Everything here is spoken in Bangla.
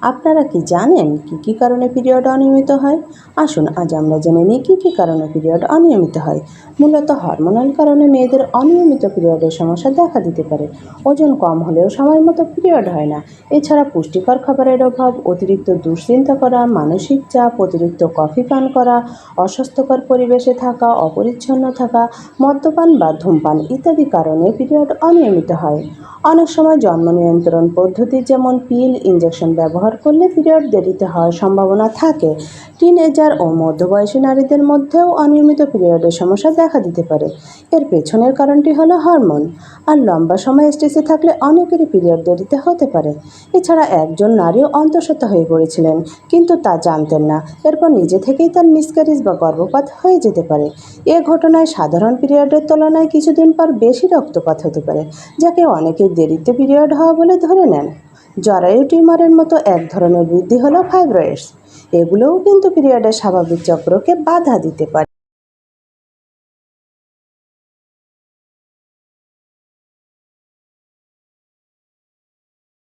আপনারা কি জানেন কি কি কারণে পিরিয়ড অনিয়মিত হয়? আসুন, আজ আমরা জেনে নিই কী কী কারণে পিরিয়ড অনিয়মিত হয়। মূলত হরমোনাল কারণে মেয়েদের অনিয়মিত পিরিয়ডের সমস্যা দেখা দিতে পারে। ওজন কম হলেও সময় মতো পিরিয়ড হয় না। এছাড়া পুষ্টিকর খাবারের অভাব, অতিরিক্ত দুশ্চিন্তা করা, মানসিক চাপ, অতিরিক্ত কফি পান করা, অস্বাস্থ্যকর পরিবেশে থাকা, অপরিচ্ছন্ন থাকা, মদ্যপান বা ধূমপান ইত্যাদি কারণে পিরিয়ড অনিয়মিত হয়। অনেক সময় জন্ম নিয়ন্ত্রণ পদ্ধতি যেমন পিল ইঞ্জেকশন ব্যবহার করলে পিরিয়ড দেরিতে হওয়ার সম্ভাবনা থাকে। টিনএজার ও মধ্যবয়সী নারীদের মধ্যেও অনিয়মিত পিরিয়ডের সমস্যা দেখা দিতে পারে। এর পেছনের কারণটি হলো হরমোন। আর লম্বা সময় স্ট্রেসে থাকলে অনেকেরই পিরিয়ড দেরিতে হতে পারে। এছাড়া একজন নারীও অন্তঃসত্ত্বা হয়ে পড়েছিলেন, কিন্তু তা জানতেন না। এরপর নিজে থেকেই তার মিসক্যারেজ বা গর্ভপাত হয়ে যেতে পারে। এ ঘটনায় সাধারণ পিরিয়ডের তুলনায় কিছুদিন পর বেশি রক্তপাত হতে পারে, যাকে অনেকে দেরিতে পিরিয়ড হওয়া বলে ধরে নেন। জরায়ু টিউমারের মতো এক ধরনের বৃদ্ধি হলো ফাইব্রয়েডস। এগুলোও কিন্তু পিরিয়ডের স্বাভাবিক চক্রকে বাধা দিতে পারে।